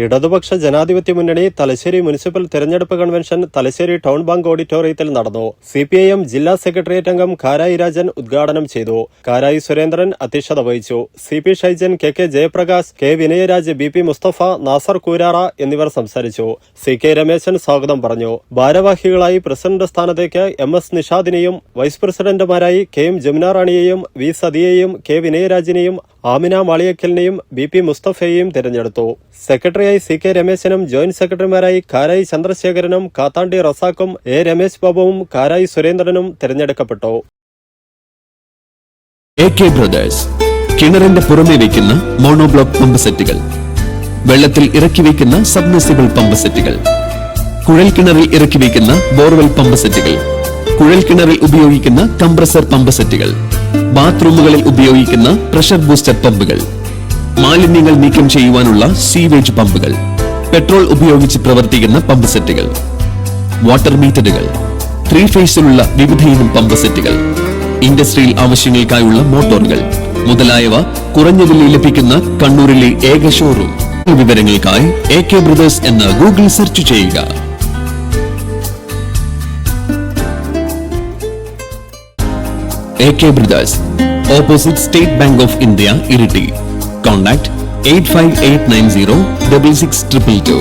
ഇടതുപക്ഷ ജനാധിപത്യ മുന്നണി തലശ്ശേരി മുനിസിപ്പൽ തെരഞ്ഞെടുപ്പ് കൺവെൻഷൻ തലശ്ശേരി ടൗൺ ബാങ്ക് ഓഡിറ്റോറിയത്തിൽ നടന്നു. സി പി ഐ എം ജില്ലാ സെക്രട്ടേറിയറ്റ് അംഗം കാരായി രാജൻ ഉദ്ഘാടനം ചെയ്തു. കാരായി സുരേന്ദ്രൻ അധ്യക്ഷത വഹിച്ചു. C P Shaijan K K Jayaprakash K Vinayaraj B P Musthafa Nasar Koorara എന്നിവർ സംസാരിച്ചു. സി കെ രമേശൻ സ്വാഗതം പറഞ്ഞു. ഭാരവാഹികളായി പ്രസിഡന്റ് സ്ഥാനത്തേക്ക് എം എസ് നിഷാദിനെയും വൈസ് പ്രസിഡന്റുമാരായി കെ എം ജമുന റാണിയെയും വി സതിയെയും കെ വിനയരാജിനെയും ആമിന മാളിയക്കലിനെയും ബി പി മുസ്തഫയെയും തിരഞ്ഞെടുത്തു. സെക്രട്ടറിയായി സി കെ രമേശനും ജോയിന്റ് സെക്രട്ടറിമാരായി കാരായി ചന്ദ്രശേഖരനും കാത്താണ്ടി റസാക്കും എ രമേശ് ബാബുവും കാരായി സുരേന്ദ്രനും തിരഞ്ഞെടുക്കപ്പെട്ടു. ബ്രദേഴ്സ് കിണറിന്റെ പുറമെ വയ്ക്കുന്ന മോണോബ്ലോക്ക് പമ്പ് സെറ്റുകൾ വെള്ളത്തിൽ ഇറക്കി വയ്ക്കുന്ന സബ്മിസിബിൾ പമ്പ് സെറ്റുകൾ കുഴൽ കിണറിൽ ഇറക്കി വയ്ക്കുന്ന ബോർവെൽ പമ്പ് സെറ്റുകൾ കുഴൽ കിണറിൽ ഉപയോഗിക്കുന്ന കംപ്രസർ പമ്പ് സെറ്റുകൾ ബാത്റൂമുകളിൽ ഉപയോഗിക്കുന്ന പ്രഷർ ബൂസ്റ്റർ പമ്പുകൾ. മാലിന്യങ്ങൾ നീക്കം ചെയ്യുവാനുള്ള സീവേജ് പമ്പുകൾ പെട്രോൾ ഉപയോഗിച്ച് പ്രവർത്തിക്കുന്ന പമ്പ് സെറ്റുകൾ വാട്ടർ മീറ്ററുകൾ ത്രീ ഫേസിലുള്ള വിവിധയിനം പമ്പ് സെറ്റുകൾ ഇൻഡസ്ട്രിയൽ ആവശ്യങ്ങൾക്കായുള്ള മോട്ടോറുകൾ മുതലായവ കുറഞ്ഞ വിലയിൽ ലഭിക്കുന്ന കണ്ണൂരിലെ ഏക ഷോറൂം വിവരങ്ങൾക്കായി എ കെ ബ്രദേഴ്സ് എന്ന് ഗൂഗിൾ സെർച്ച് ചെയ്യുക. A K brothers opposite State Bank of India Iritty. Contact eight five eight nine zero double six triple two